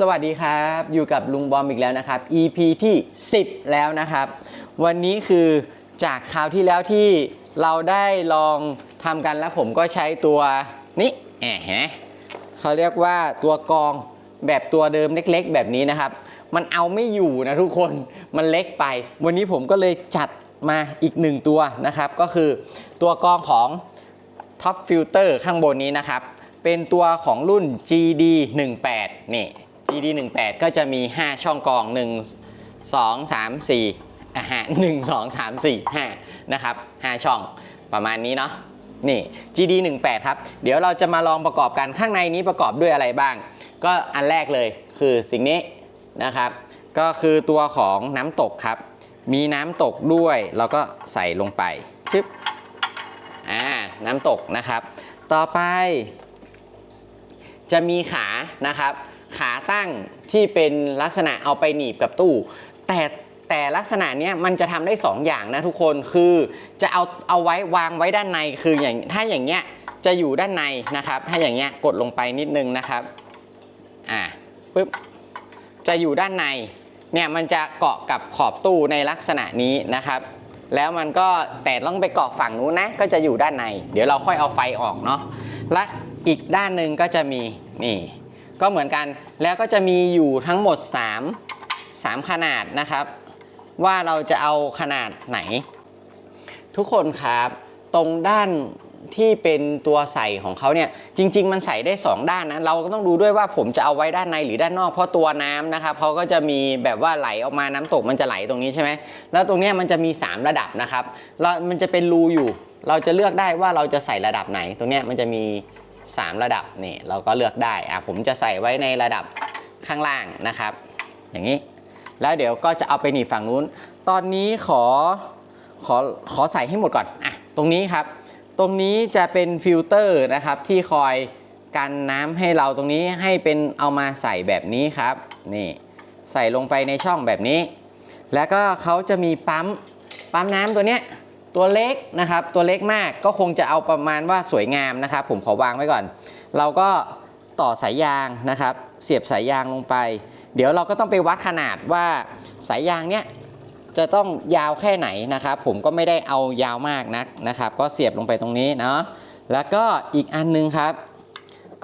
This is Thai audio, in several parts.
สวัสดีครับ อยู่กับลุงบอมอีกแล้วนะครับ EP ที่ 10 แล้วนะครับ วันนี้คือจากคราวที่แล้วที่เราได้ลองทำกันแล้วผมก็ใช้ตัวนี้แอะฮะเขาเรียกว่าตัวกองแบบตัวเดิมเล็กๆ แบบนี้นะครับ มันเอาไม่อยู่นะทุกคนมันเล็กไป วันนี้ผมก็เลยจัดมาอีกหนึ่งตัวนะครับ ก็คือตัวกองของท็อปฟิลเตอร์ข้างบนนี้นะครับ เป็นตัวของรุ่น GD 18 นี่ GD 18 ก็จะมี 5 ช่องกอง 1 2 3 4อะฮะ1 2 3 4 5 นะครับ 5 ช่องประมาณนี้เนาะนี่ GD 18 ครับ เดี๋ยวเราจะมาลองประกอบกันข้างในนี้ประกอบด้วยอะไรบ้าง ก็อันแรกเลยคือสิ่งนี้นะครับ ก็คือตัวของน้ำตกครับ มีน้ำตกด้วยเราก็ใส่ลงไปชึบอ่าน้ำตกนะครับ ต่อไป จะมีขานะครับ ขาตั้งที่เป็นลักษณะเอาไปหนีบกับตู้ แต่แต่ลักษณะเนี้ยมันจะทำได้ 2 อย่างนะทุกคนคือจะเอาเอาไว้วางไว้ด้านในคืออย่างถ้าอย่างเงี้ยจะอยู่ด้านในนะครับ ถ้าอย่างเงี้ยกดลงไปนิดนึงนะครับอ่าปึ๊บจะอยู่ด้านในเนี่ยมันจะเกาะกับขอบตู้ในลักษณะนี้นะครับ แล้วมันก็แต่ต้องไปเกาะฝั่งนู้นนะก็จะอยู่ด้านใน เดี๋ยวเราค่อยเอาไฟออกเนาะและอีกด้านหนึ่งก็จะมีนี่ ก็เหมือนกันแล้วก็จะมีอยู่ทั้งหมด 3 3 ขนาดนะครับ ว่าเราจะเอาขนาดไหน ทุกคนครับตรงด้านที่เป็นตัวใส่ของเขาเนี่ยจริง ๆ มันใส่ได้ 2 ด้านนะเราก็ต้องดูด้วยว่าผมจะเอาไว้ด้านในหรือด้านนอกเพราะตัวน้ำนะครับเขาก็จะมีแบบว่าไหลออกมาน้ำตกมันจะไหลตรงนี้ใช่ไหมแล้วตรงนี้มันจะมี 3 ระดับนะครับเรามันจะเป็นรูอยู่ เราจะเลือกได้ว่าเราจะใส่ระดับไหน ตรงนี้มันจะมี 3 ระดับนี่เราก็เลือกได้อะผมจะใส่ไว้ในระดับข้างล่างนะครับ อย่างนี้แล้วเดี๋ยวก็จะเอาไปหนีบฝั่งนู้น ตอนนี้ขอขอขอใส่ให้หมดก่อนอะตรงนี้ครับ ตรงนี้จะเป็นฟิลเตอร์นะครับที่คอยกันน้ำให้เราตรงนี้ให้เป็นเอามาใส่แบบนี้ครับนี่ใส่ลงไปในช่องแบบนี้ แล้วก็เขาจะมีปั๊มปั๊มน้ำตัวเนี้ย ตัวเล็กนะครับ ตัวเล็กมากก็คงจะเอาประมาณว่าสวยงามนะครับ ผมขอวางไว้ก่อน เราก็ต่อสายยางนะครับ เสียบสายยางลงไป เดี๋ยวเราก็ต้องไปวัดขนาดว่าสายยางเนี้ยจะต้องยาวแค่ไหนนะครับ ผมก็ไม่ได้เอายาวมากนักนะครับ ก็เสียบลงไปตรงนี้เนาะแล้วก็อีกอันนึงครับ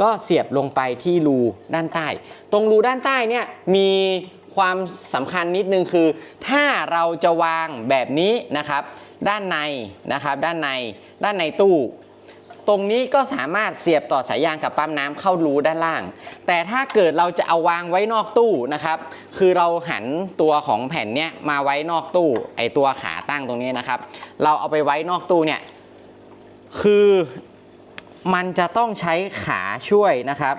ก็เสียบลงไปที่รูด้านใต้ ตรงรูด้านใต้เนี่ยมีความสำคัญนิดนึงคือ ถ้าเราจะวางแบบนี้นะครับ ด้านในนะครับด้านในด้านในตู้ตรงนี้ก็สามารถเสียบต่อสายยางกับปั๊มน้ำเข้ารูด้านล่าง แต่ถ้าเกิดเราจะเอาวางไว้นอกตู้นะครับ คือเราหันตัวของแผ่นเนี้ยมาไว้นอกตู้ ไอตัวขาตั้งตรงนี้นะครับ เราเอาไปไว้นอกตู้เนี่ย คือมันจะต้องใช้ขาช่วยนะครับ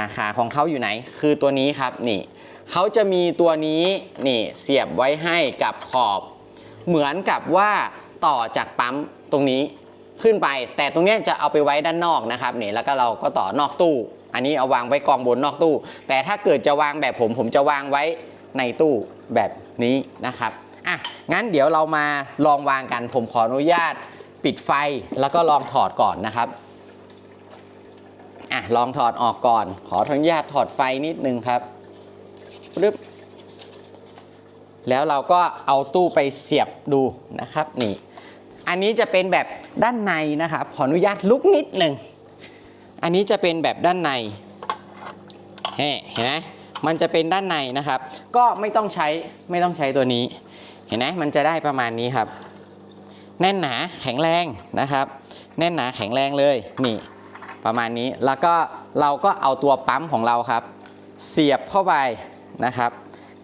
าขาของเขาอยู่ไหน คือตัวนี้ครับนี่เขาจะมีตัวนี้นี่เสียบไว้ให้กับขอบ เหมือนกับว่าต่อจากปั๊มตรงนี้ขึ้นไป แต่ตรงนี้จะเอาไปไว้ด้านนอกนะครับนี่แล้วก็เราก็ต่อนอกตู้ อันนี้เอาวางไว้กองบนนอกตู้ แต่ถ้าเกิดจะวางแบบผม ผมจะวางไว้ในตู้แบบนี้นะครับอะงั้นเดี๋ยวเรามาลองวางกัน ผมขออนุญาตปิดไฟแล้วก็ลองถอดก่อนนะครับอะลองถอดออกก่อน ขออนุญาตถอดไฟนิดนึงครับปึ๊บ แล้วเราก็เอาตู้ไปเสียบดูนะครับนี่ อันนี้จะเป็นแบบด้านในนะครับขออนุญาตลุกนิดหนึ่งอันนี้จะเป็นแบบด้านในเห็นไหมมันจะเป็นด้านในนะครับ ก็ไม่ต้องใช้ไม่ต้องใช้ตัวนี้ เห็นไหมมันจะได้ประมาณนี้ครับ แน่นหนาแข็งแรงนะครับ แน่นหนาแข็งแรงเลยนี่ ประมาณนี้แล้วก็เราก็เอาตัวปั๊มของเราครับ เสียบเข้าไปนะครับ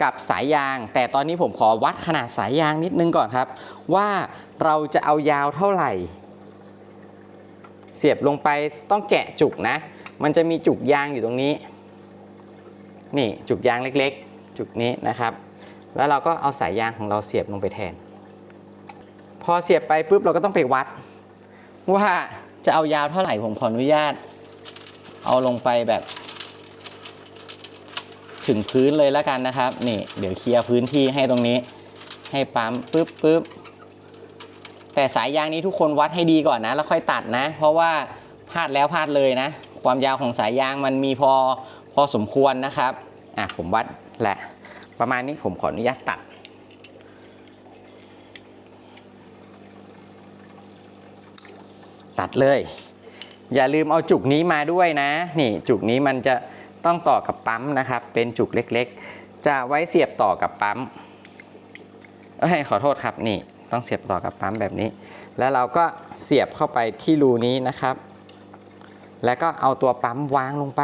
กับสายยาง แต่ตอนนี้ผมขอวัดขนาดสายยางนิดนึงก่อนครับ ว่าเราจะเอายาวเท่าไหร่ เสียบลงไปต้องแกะจุกนะ มันจะมีจุกยางอยู่ตรงนี้ นี่จุกยางเล็กๆ จุกนี้นะครับ แล้วเราก็เอาสายยางของเราเสียบลงไปแทน พอเสียบไปปุ๊บเราก็ต้องไปวัด ว่าจะเอายาวเท่าไหร่ผมขออนุญาต เอาลงไปแบบ ถึงพื้นเลยแล้วกันนะครับ นี่ เดี๋ยวเคลียร์พื้นที่ให้ตรงนี้ ให้ปั๊มปึ๊บปึ๊บแต่สายยางนี้ทุกคนวัดให้ดีก่อนนะ แล้วค่อยตัดนะ เพราะว่าพลาดแล้วพลาดเลยนะ ความยาวของสายยางมันมีพอพอสมควรนะครับ อะผมวัดแหละ ประมาณนี้ผมขออนุญาตตัดตัดเลย อย่าลืมเอาจุกนี้มาด้วยนะ นี่จุกนี้มันจะ ต้องต่อกับปั๊มนะครับ เป็นจุกเล็กๆ จะไว้เสียบต่อกับปั๊มเอ้ยขอโทษครับนี่ ต้องเสียบต่อกับปั๊มแบบนี้ แล้วเราก็เสียบเข้าไปที่รูนี้นะครับ แล้วก็เอาตัวปั๊มวางลงไป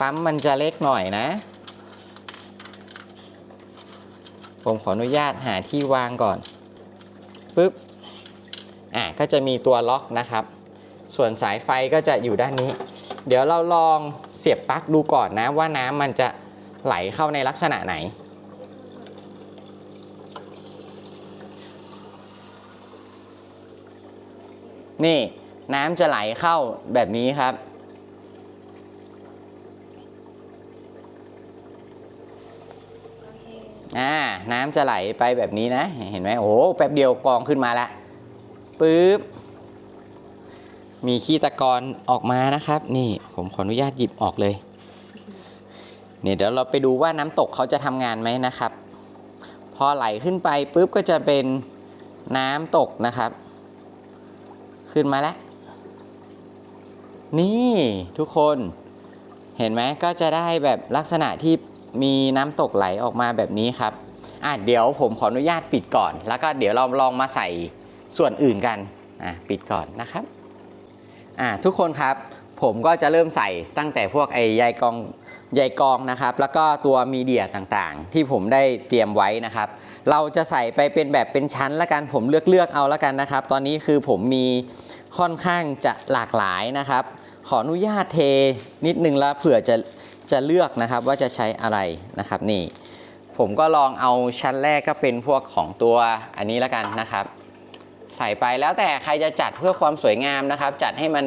ปั๊มมันจะเล็กหน่อยนะ ผมขออนุญาตหาที่วางก่อนปึ๊บอะก็จะมีตัวล็อกนะครับ ส่วนสายไฟก็จะอยู่ด้านนี้ เดี๋ยวเราลองเสียบปลั๊กดูก่อนนะว่าน้ำมันจะไหลเข้าในลักษณะไหน นี่น้ำจะไหลเข้าแบบนี้ครับ อ่า น้ำจะไหลไปแบบนี้นะ เห็นไหมโอ้แป๊บเดียวกองขึ้นมาละปึ๊บ มีขี้ตะกอนออกมานะครับ นี่ผมขออนุญาตหยิบออกเลยเนี่ยเดี๋ยวเราไปดูว่าน้ำตกเขาจะทำงานไหมนะครับ พอไหลขึ้นไปปุ๊บก็จะเป็นน้ำตกนะครับ ขึ้นมาแล้ว นี่ทุกคนเห็นไหมก็จะได้แบบลักษณะที่มีน้ำตกไหลออกมาแบบนี้ครับอะเดี๋ยวผมขออนุญาตปิดก่อน แล้วก็เดี๋ยวเราลองมาใส่ส่วนอื่นกันอะปิดก่อนนะครับ อะทุกคนครับผมก็จะเริ่มใส่ตั้งแต่พวกไอ้ใยกองใยกองนะครับ แล้วก็ตัวมีเดียต่างๆ ที่ผมได้เตรียมไว้นะครับ เราจะใส่ไปเป็นแบบเป็นชั้นละกันผมเลือกเลือกเอาละกันนะครับ ตอนนี้คือผมมีค่อนข้างจะหลากหลายนะครับ ขออนุญาตเทนิดนึงแล้วเผื่อจะจะเลือกนะครับว่าจะใช้อะไรนะครับนี่ ผมก็ลองเอาชั้นแรกก็เป็นพวกของตัวอันนี้ละกันนะครับ ส่ไปแล้วแต่ใครจะจัดเพื่อความสวยงามนะครับ จัดให้มัน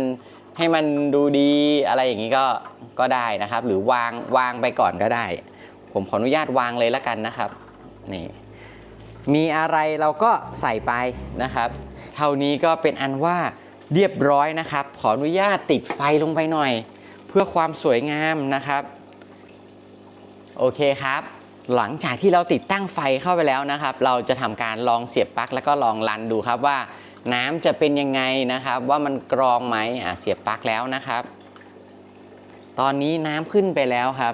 ให้มันดูดีอะไรอย่างนี้ก็ก็ได้นะครับ หรือวางวางไปก่อนก็ได้ ผมขออนุญาตวางเลยละกันนะครับนี่มีอะไรเราก็ใส่ไปนะครับ เท่านี้ก็เป็นอันว่าเรียบร้อยนะครับ ขออนุญาตติดไฟลงไปหน่อย เพื่อความสวยงามนะครับ โอเคครับ หลังจากที่เราติดตั้งไฟเข้าไปแล้วนะครับ เราจะทำการลองเสียบปลั๊กแล้วก็ลองรันดูครับว่า น้ำจะเป็นยังไงนะครับ ว่ามันกรองไหมอะเสียบปลั๊กแล้วนะครับ ตอนนี้น้ำขึ้นไปแล้วครับ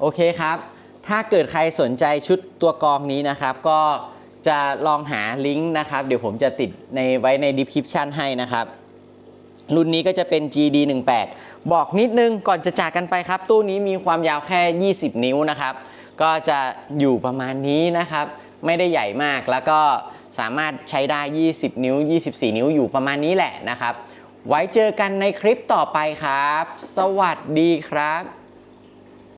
โอเคครับ ถ้าเกิดใครสนใจชุดตัวกรองนี้นะครับ ก็จะลองหาลิงก์นะครับ เดี๋ยวผมจะติดในไว้ใน description ให้นะครับ รุ่นนี้ก็จะเป็น GD18 บอกนิดนึงก่อนจะจากกันไปครับ ตู้นี้มีความยาวแค่ 20 นิ้วนะครับ ก็จะอยู่ประมาณนี้นะครับ ไม่ได้ใหญ่มากแล้วก็สามารถใช้ได้ 20 นิ้ว 24 นิ้วอยู่ประมาณนี้แหละนะครับ ไว้เจอกันในคลิปต่อไปครับ สวัสดีครับ